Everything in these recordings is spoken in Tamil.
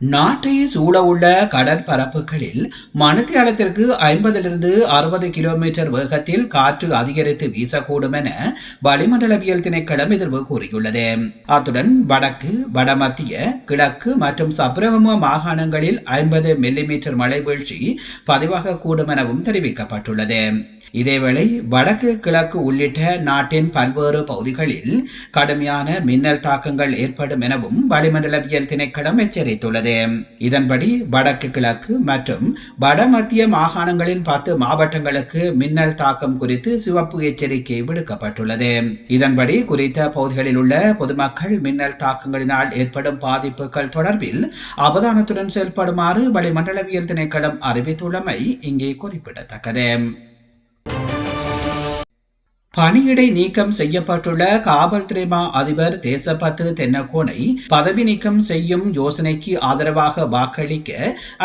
நாட்டை சூழ உள்ள கடற்பரப்புகளில் மணித்தியாலத்திற்கு ஐம்பதிலிருந்து அறுபது கிலோமீட்டர் வேகத்தில் காற்று அதிகரித்து வீசக்கூடும் என வளிமண்டலவியல் திணைக்களம் எதிர்வு கூறியுள்ளது. அத்துடன் வடக்கு வடமத்திய கிழக்கு மற்றும் சப்ரகம மாகாணங்களில் ஐம்பது மில்லிமீட்டர் மழை வீழ்ச்சி பதிவாகக்கூடும் எனவும் தெரிவிக்கப்பட்டுள்ளது. இதேவேளை வடக்கு கிழக்கு உள்ளிட்ட நாட்டின் பல்வேறு பகுதிகளில் கடுமையான மின்னல் தாக்கங்கள் ஏற்படும் எனவும் வளிமண்டலவியல் திணைக்களம் எச்சரித்துள்ளது. இதன்படி வடக்கு கிழக்கு மற்றும் வடமத்திய மாகாணங்களின் பத்து மாவட்டங்களுக்கு மின்னல் தாக்கம் குறித்து சிவப்பு எச்சரிக்கை விடுக்கப்பட்டுள்ளது. இதன்படி குறித்த பகுதிகளில் உள்ள பொதுமக்கள் மின்னல் தாக்கங்களினால் ஏற்படும் பாதிப்புகள் தொடர்பில் அவதானத்துடன் செயல்படுமாறு வளிமண்டலவியல் திணைக்களம் அறிவித்துள்ளமை இங்கே குறிப்பிடத்தக்கது. பணியிடை நீக்கம் செய்யப்பட்டுள்ள காவல்துறை மா அதிபர் தேசபத்து தென்னக்கோனை பதவி நீக்கம் செய்யும் யோசனைக்கு ஆதரவாக வாக்களிக்க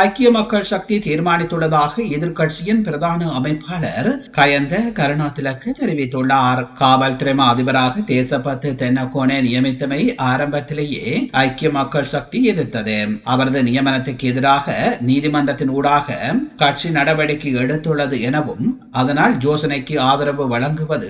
ஐக்கிய மக்கள் சக்தி தீர்மானித்துள்ளதாக எதிர்க்கட்சியின் பிரதான அமைப்பாளர் கயந்த கருணாதிலக்கு தெரிவித்துள்ளார். காவல்துறை மா அதிபராக தேசபத்து தென்னக்கோனை நியமித்தமை ஆரம்பத்திலேயே ஐக்கிய மக்கள் சக்தி எதிர்த்தது. அவரது நியமனத்துக்கு எதிராக நீதிமன்றத்தின் ஊடாக கட்சி நடவடிக்கை எடுத்துள்ளது எனவும் அதனால் யோசனைக்கு ஆதரவு வழங்குவது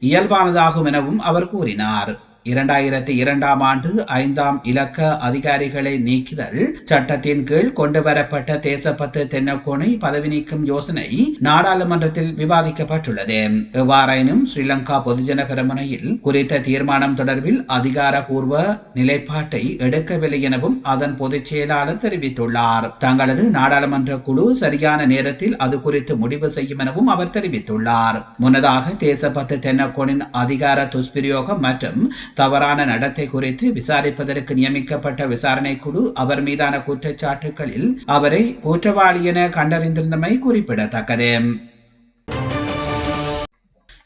இயல்பானதாகும் எனவும் அவர் கூறினார். இரண்டாயிரத்தி இரண்டாம் ஆண்டு ஐந்தாம் இலக்க அதிகாரிகளை நீக்குதல் சட்டத்தின் கீழ் கொண்டுவரப்பட்ட தேசப்பத்து தென்னக்கோணை பதவி நீக்கும் யோசனை நாடாளுமன்றத்தில் விவாதிக்கப்பட்டுள்ளது. எவ்வாறாயினும் ஸ்ரீலங்கா பொதுஜன பெருமனையில் குறித்த தீர்மானம் தொடர்பில் அதிகாரபூர்வ நிலைப்பாட்டை எடுக்கவில்லை எனவும் அதன் பொதுச் செயலாளர் தெரிவித்துள்ளார். தங்களது நாடாளுமன்ற குழு சரியான நேரத்தில் அது குறித்து முடிவு செய்யும் எனவும் அவர் தெரிவித்துள்ளார். முன்னதாக தேசப்பத்து தென்னக்கோனின் அதிகார துஷ்பிரயோகம் மற்றும் தவறான நடத்தை குறித்து விசாரிப்பதற்கு நியமிக்கப்பட்ட விசாரணை குழு அவர் மீதான குற்றச்சாட்டுகளில் அவரை குற்றவாளி என கண்டறிந்திருந்தமை குறிப்பிடத்தக்கது.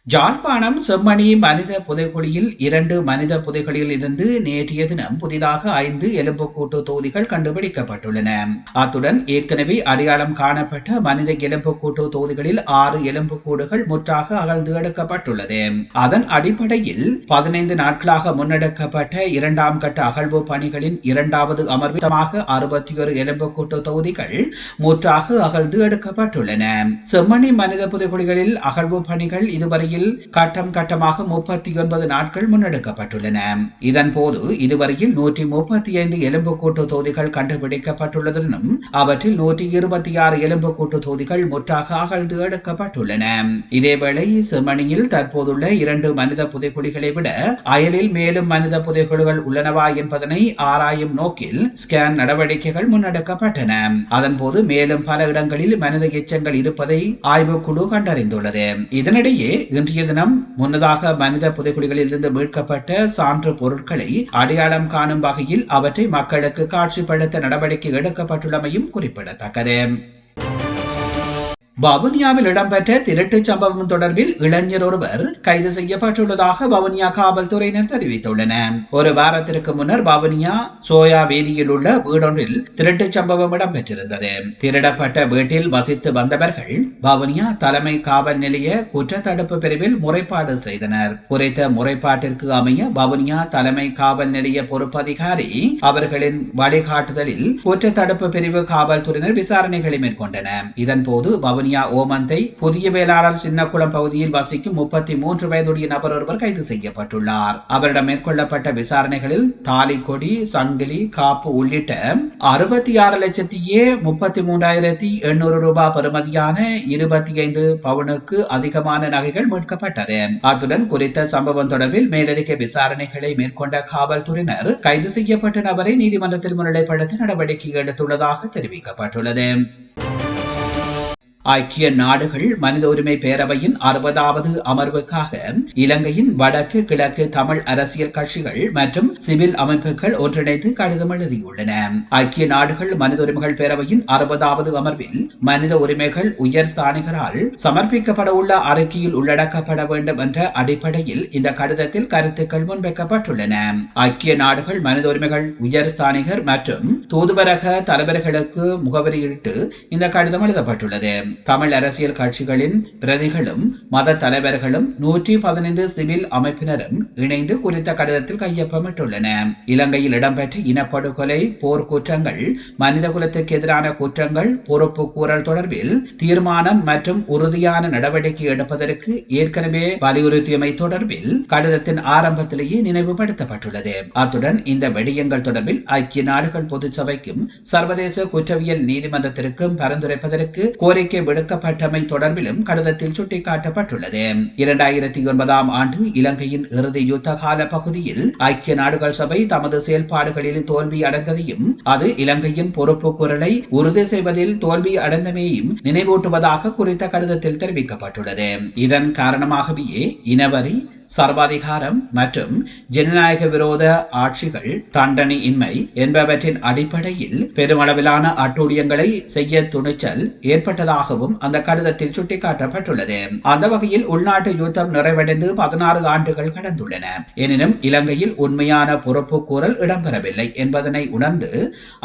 ஜாழ்ப்பாணம் செம்மணி மனித புதைகுழியில் இரண்டு மனித புதைகளில் இருந்து நேற்றைய தினம் புதிதாக ஐந்து எலும்புக்கூட்டு தொகுதிகள் கண்டுபிடிக்கப்பட்டுள்ளன. அத்துடன் ஏற்கனவே அடையாளம் காணப்பட்ட மனித எலும்புக்கூட்டு தொகுதிகளில் ஆறு எலும்புக்கூடுகள் முற்றாக அகழ்ந்து எடுக்கப்பட்டுள்ளது. அதன் அடிப்படையில் பதினைந்து நாட்களாக முன்னெடுக்கப்பட்ட இரண்டாம் கட்ட அகழ்வு பணிகளின் இரண்டாவது அமர்விதமாக அறுபத்தி ஒரு எலும்புக்கூட்டு தொகுதிகள் முற்றாக அகழ்ந்து எடுக்கப்பட்டுள்ளன. செம்மணி மனித புதைகுழிகளில் அகழ்வு பணிகள் இதுவரை முறையில் கட்டம் கட்டமாக முப்பத்தி ஒன்பது நாட்கள் முன்னெடுக்கப்பட்டுள்ளன. இதன் போது இதுவரையில் நூற்றி முப்பத்தி ஐந்து எலும்புக்கூட்டு தொகுதிகள் கண்டுபிடிக்கப்பட்டுள்ளதுடனும் அவற்றில் நூற்றி இருபத்தி ஆறு எலும்புக்கூட்டு தொகுதிகள் முற்றாக அகழ்ந்து எடுக்கப்பட்டுள்ளன. இதேவேளை செம்மணியில் தற்போதுள்ள இரண்டு மனித புதைக்குழிகளை விட அயலில் மேலும் மனித புதைக்குழிகள் உள்ளனவா என்பதனை ஆராயும் நோக்கில் ஸ்கேன் நடவடிக்கைகள் முன்னெடுக்கப்பட்டன. அதன்போது மேலும் பல இடங்களில் மனித எச்சங்கள் இருப்பதை ஆய்வுக்குழு கண்டறிந்துள்ளது. இதனிடையே இன்றைய தினம் முன்னதாக மனித புதைகுடிகளில் இருந்து மீட்கப்பட்ட சான்று பொருட்களை அடையாளம் காணும் வகையில் அவற்றை மக்களுக்கு காட்சிப்படுத்த நடவடிக்கை எடுக்கப்பட்டுள்ளமையும் குறிப்பிடத்தக்கது. வவுனியாவில் இடம்பெற்ற திருட்டுச் சம்பவம் தொடர்பில் இளைஞர் ஒருவர் கைது செய்யப்பட்டுள்ளதாக வவுனியா காவல்துறையினர் தெரிவித்துள்ளனர். ஒரு வாரத்திற்கு முன்னர் வவுனியா சோயா வேதியில் உள்ள வீடொன்றில் திருட்டுச் சம்பவம் இடம்பெற்றிருந்தது. திருடப்பட்ட வீட்டில் வசித்து வந்தவர்கள் வவுனியா தலைமை காவல் நிலைய குற்றத்தடுப்பு பிரிவில் முறைப்பாடு செய்தனர். குறித்த முறைப்பாட்டிற்கு அமைய வவுனியா தலைமை காவல் நிலைய பொறுப்பதிகாரி அவர்களின் வழிகாட்டுதலில் குற்றத்தடுப்பு பிரிவு காவல்துறையினர் விசாரணைகளை மேற்கொண்டனர். இதன்போது வவுனியா ஓமந்தை புதிய வேளாளர் சின்னக்குளம் பகுதியில் வசிக்கும் முப்பத்தி மூன்று வயதுடைய நபர் ஒருவர் கைது செய்யப்பட்டுள்ளார். அவரிடம் மேற்கொள்ளப்பட்ட விசாரணைகளில் தாலி கொடி சங்கிலி காப்பு உள்ளிட்ட அறுபத்தி ஆறு லட்சத்தியே முப்பத்தி மூன்றாயிரத்தி எண்ணூறு ரூபாய் பெறுமதியான இருபத்தி ஐந்து பவுனுக்கு அதிகமான நகைகள் மீட்கப்பட்டது. அத்துடன் குறித்த சம்பவம் தொடர்பில் மேலதிக விசாரணைகளை மேற்கொண்ட காவல்துறையினர் கைது செய்யப்பட்ட நபரை நீதிமன்றத்தில் முன்னிலைப்படுத்த நடவடிக்கை எடுத்துள்ளதாக தெரிவிக்கப்பட்டுள்ளது. ஐக்கிய நாடுகள் மனித உரிமை பேரவையின் அறுபதாவது அமர்வுக்காக இலங்கையின் வடக்கு கிழக்கு தமிழ் அரசியல் கட்சிகள் மற்றும் சிவில் அமைப்புகள் ஒன்றிணைந்து கடிதம் எழுதியுள்ளன. ஐக்கிய நாடுகள் மனித உரிமைகள் பேரவையின் அறுபதாவது அமர்வில் மனித உரிமைகள் உயர் ஸ்தானிகரால் சமர்ப்பிக்கப்பட உள்ள அறிக்கையில் உள்ளடக்கப்பட வேண்டும் என்ற அடிப்படையில் இந்த கடிதத்தில் கருத்துக்கள் முன்வைக்கப்பட்டுள்ளன. ஐக்கிய நாடுகள் மனித உரிமைகள் உயர் ஸ்தானிகர் மற்றும் தூதுவரக தலைவர்களுக்கு முகவரியிட்டு இந்த கடிதம் எழுதப்பட்டுள்ளது. தமிழ் அரசியல் கட்சிகளின் பிரதிகளும் மத தலைவர்களும் நூற்றி பதினைந்து சிவில் அமைப்பினரும் இணைந்து குறித்த கடிதத்தில் கையொப்பமிட்டுள்ளன. இலங்கையில் இடம்பெற்ற இனப்படுகொலை போர் குற்றங்கள் மனித குலத்துக்கு எதிரான குற்றங்கள் பொறுப்பு கூறல் தொடர்பில் தீர்மானம் மற்றும் உறுதியான நடவடிக்கை எடுப்பதற்கு ஏற்கனவே வலியுறுத்தியமை தொடர்பில் கடிதத்தின் ஆரம்பத்திலேயே நினைவுபடுத்தப்பட்டுள்ளது. அத்துடன் இந்த வெடியங்கள் தொடர்பில் ஐக்கிய நாடுகள் பொதுச்சபைக்கும் சர்வதேச குற்றவியல் நீதிமன்றத்திற்கும் பரிந்துரைப்பதற்கு கோரிக்கை விடுக்கப்பட்டமை தொடர்பிலும் கடிதத்தில் சுட்டிக்காட்டப்பட்டுள்ளது. இரண்டாயிரத்தி ஒன்பதாம் ஆண்டு இலங்கையின் இறுதி யுத்த கால பகுதியில் ஐக்கிய நாடுகள் சபை தமது செயல்பாடுகளில் தோல்வி அடைந்ததையும் அது இலங்கையின் பொறுப்பு குரலை உறுதி செய்வதில் தோல்வி அடைந்தமையையும் நினைவூட்டுவதாக குறித்த கடிதத்தில் தெரிவிக்கப்பட்டுள்ளது. இதன் காரணமாகவே இனவரி சர்வாதிகாரம் மற்றும் ஜனநாயக விரோத ஆட்சிகள் தண்டனை இன்மை என்பவற்றின் அடிப்படையில் பெருமளவிலான அட்டூழியங்களை செய்ய துணிச்சல் ஏற்பட்டதாகவும் அந்த கடிதத்தில் சுட்டிக்காட்டப்பட்டுள்ளது. அந்த வகையில் உள்நாட்டு யுத்தம் நிறைவடைந்து பதினாறு ஆண்டுகள் கடந்துள்ளன. எனினும் இலங்கையில் உண்மையான பொறுப்பு கூறல் இடம்பெறவில்லை என்பதனை உணர்ந்து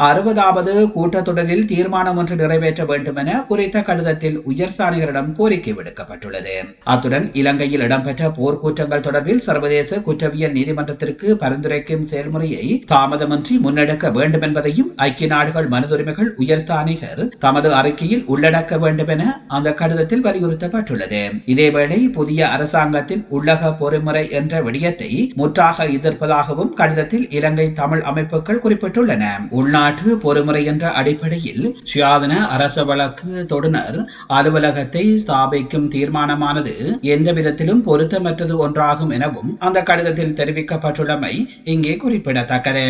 அறுபதாவது கூட்டத்தொடரில் தீர்மானம் ஒன்று நிறைவேற்ற வேண்டும் என குறித்த கடிதத்தில் உயர்ஸ்தானிகரிடம் கோரிக்கை விடுக்கப்பட்டுள்ளது. அத்துடன் இலங்கையில் இடம்பெற்ற போர்க்குற்றங்கள் விவகாரங்கள் தொடர்பில் சர்வதேச குற்றவியல் நீதிமன்றத்திற்கு பரிந்துரைக்கும் செயல்முறையை தாமதமின்றி முன்னெடுக்க வேண்டும் என்பதையும் ஐக்கிய நாடுகள் மனிதுரிமைகள் உயர்ஸ்தானிகர் தமது அறிக்கையில் உள்ளடக்க வேண்டும் என அந்த கடிதத்தில் வலியுறுத்தப்பட்டுள்ளது. இதேவேளை புதிய அரசாங்கத்தின் உள்ளக பொறிமுறை என்ற விடயத்தை முற்றாக எதிர்ப்பதாகவும் கடிதத்தில் இலங்கை தமிழ் அமைப்புகள் குறிப்பிட்டுள்ளன. உள்நாட்டு பொறுமுறை என்ற அடிப்படையில் சுயாதன அரச வழக்கு தொடுனர் அலுவலகத்தை ஸ்தாபிக்கும் தீர்மானமானது எந்த விதத்திலும் பொருத்தமற்றது ஒன்றாக ஆகும் எனவும் அந்த கடிதத்தில் தெரிவிக்கப்பட்டுள்ளமை இங்கே குறிப்பிடத்தக்கது.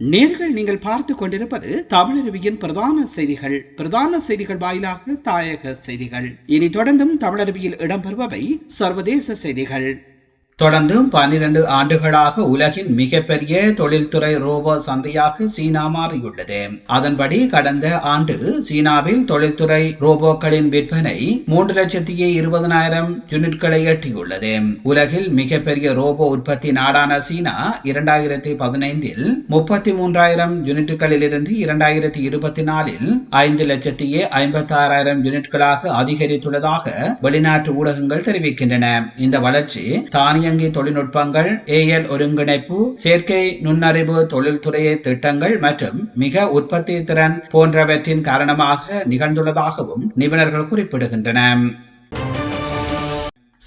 நேர்கள் நீங்கள் பார்த்து கொண்டிருப்பது தமிழருவியின் பிரதான செய்திகள். பிரதான செய்திகள் வாயிலாக தாயக செய்திகள். இனி தொடர்ந்தும் தமிழருவியில் இடம்பெறுபவை சர்வதேச செய்திகள். தொடர்ந்து பன்னிரண்டு ஆண்டுகளாக உலகின் மிகப்பெரிய தொழில்துறை ரோபோ சந்தையாக சீனா மாறியுள்ளது. அதன்படி கடந்த ஆண்டு சீனாவில் தொழில்துறை ரோபோக்களின் விற்பனை மூன்று லட்சத்தி இருபதனாயிரம் யூனிட்களை எட்டியுள்ளது. உலகில் மிகப்பெரிய ரோபோ உற்பத்தி நாடான சீனா இரண்டாயிரத்தி பதினைந்தில் முப்பத்தி மூன்றாயிரம் யூனிட்டுகளில் இருந்து இரண்டாயிரத்தி இருபத்தி நாலில் ஐந்து லட்சத்தியே ஐம்பத்தி ஆறாயிரம் யூனிட்களாக அதிகரித்துள்ளதாக வெளிநாட்டு ஊடகங்கள் தெரிவிக்கின்றன. இந்த வளர்ச்சி தானிய தானியங்கி தொழில்நுட்பங்கள் ஏஎல் ஒருங்கிணைப்பு செயற்கை நுண்ணறிவு தொழில்துறை திட்டங்கள் மற்றும் மிக உற்பத்தி திறன் போன்றவற்றின் காரணமாக நிகழ்ந்துள்ளதாகவும் நிபுணர்கள் குறிப்பிடுகின்றனர்.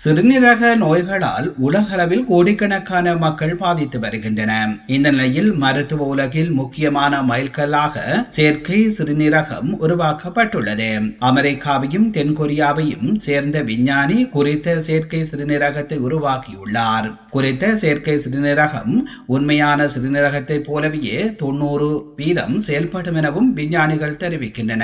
சிறுநீரக நோய்களால் உலகளவில் கோடிக்கணக்கான மக்கள் பாதித்து வருகின்றன. இந்த நிலையில் மருத்துவ உலகில் முக்கியமான மைல்கல்லாக செயற்கை சிறுநீரகம் உருவாக்கப்பட்டுள்ளது. அமெரிக்காவையும் தென்கொரியாவையும் சேர்ந்த விஞ்ஞானி குறித்த செயற்கை சிறுநீரகத்தை உருவாக்கியுள்ளார். குறித்த செயற்கை சிறுநீரகம் உண்மையான சிறுநீரகத்தை போலவே தொண்ணூறு வீதம் செயல்படும் எனவும் விஞ்ஞானிகள் தெரிவிக்கின்றன